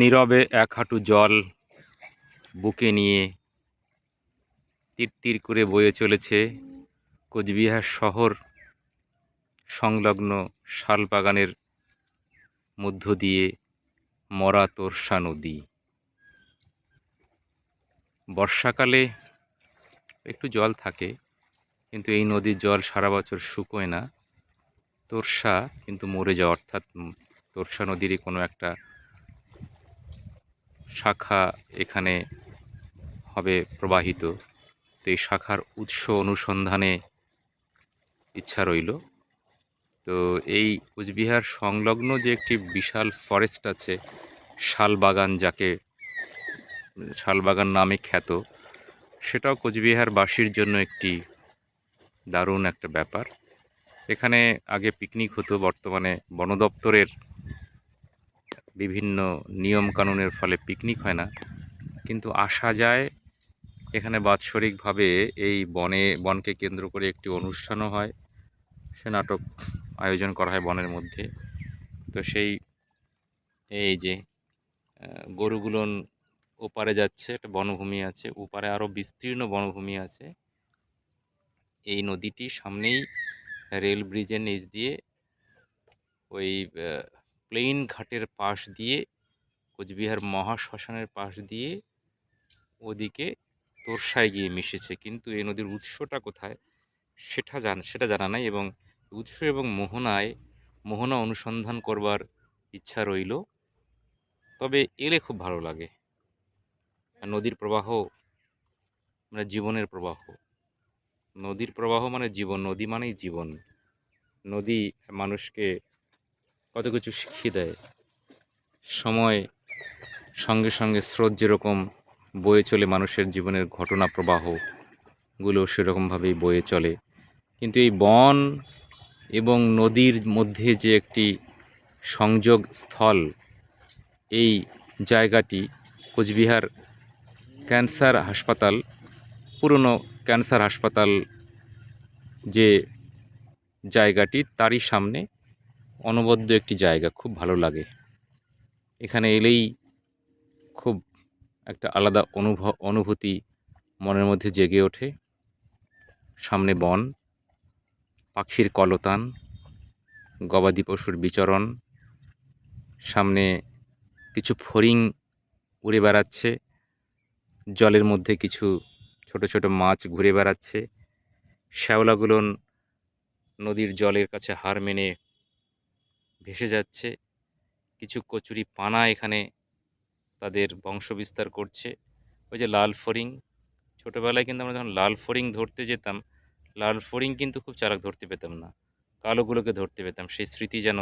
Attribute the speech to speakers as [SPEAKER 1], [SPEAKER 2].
[SPEAKER 1] নীরবে এক হাঁটু জল বুকে নিয়ে তীর করে বয়ে চলেছে কোচবিহার শহর সংলগ্ন শালবাগানের মধ্য দিয়ে মরা তোরসা নদী। বর্ষাকালে একটু জল থাকে, কিন্তু এই নদীর জল সারা বছর শুকোয় না। তোরসা কিন্তু মরে যাওয়া অর্থাৎ তোরসা নদীরই কোনো একটা শাখা এখানে হবে প্রবাহিত। তো এই শাখার উৎস অনুসন্ধানে ইচ্ছা রইল। তো এই কোচবিহার সংলগ্ন যে একটি বিশাল ফরেস্ট আছে, শালবাগান যাকে শালবাগান নামে খ্যাত, সেটাও কোচবিহারবাসীর জন্য একটি দারুণ একটা ব্যাপার। এখানে আগে পিকনিক হতো, বর্তমানে বন দপ্তরের বিভিন্ন নিয়ম কানুনের ফলে পিকনিক হয় না। কিন্তু আসা যায় এখানে বাৎসরিকভাবে এই বনে, বনকে কেন্দ্র করে একটি অনুষ্ঠানও হয়। সে নাটক আয়োজন করা হয় বনের মধ্যে। তো সেই, এই যে গরুগুলোন ওপারে যাচ্ছে, একটা বনভূমি আছে। ওপারে আরও বিস্তীর্ণ বনভূমি আছে। এই নদীটি সামনেই রেল ব্রিজের নিচ দিয়ে ওই প্লেন ঘাটের পাশ দিয়ে, কোচবিহার মহাশ্মশানের পাশ দিয়ে ওদিকে তোরসায় গিয়ে মিশেছে। কিন্তু এই নদীর উৎসটা কোথায়? সেটা জান, সেটা জানা নাই এবং উৎস এবং মোহনায়, মোহনা অনুসন্ধান করবার ইচ্ছা রইল। তবে এলে খুব ভালো লাগে। নদীর প্রবাহ মানে জীবনের প্রবাহ। নদীর প্রবাহ মানে জীবন, নদী মানেই জীবন। নদী মানুষকে কত কিছু শিখিয়ে দেয়। সময় সঙ্গে সঙ্গে স্রোত যেরকম বয়ে চলে মানুষের জীবনের ঘটনা প্রবাহগুলো সেরকমভাবেই বয়ে চলে। কিন্তু এই বন এবং নদীর মধ্যে যে একটি সংযোগ স্থল, এই জায়গাটি কোচবিহার ক্যান্সার হাসপাতাল, পুরনো ক্যান্সার হাসপাতাল যে জায়গাটি, তারই সামনে অনবদ্য একটি জায়গা, খুব ভালো লাগে। এখানে এলেই খুব একটা আলাদা অনুভব অনুভূতি মনের মধ্যে জেগে ওঠে। সামনে বন, পাখির কলতান, গবাদি পশুর বিচরণ, সামনে কিছু ফড়িং উড়ে বেড়াচ্ছে, জলের মধ্যে কিছু ছোট ছোট মাছ ঘুরে বেড়াচ্ছে। শ্যাওলাগুলো নদীর জলের কাছে হার মেনে ভেসে যাচ্ছে। কিছু কচুরি পানা এখানে তাদের বংশবিস্তার করছে। ওই যে লাল ফরিং ছোটোবেলায় কিন্তু আমরা যখন লাল ফরিং ধরতে যেতাম, লাল ফরিং কিন্তু খুব চালাক ধরতে পেতাম না। কালোগুলোকে ধরতে পেতাম। সেই স্মৃতি যেন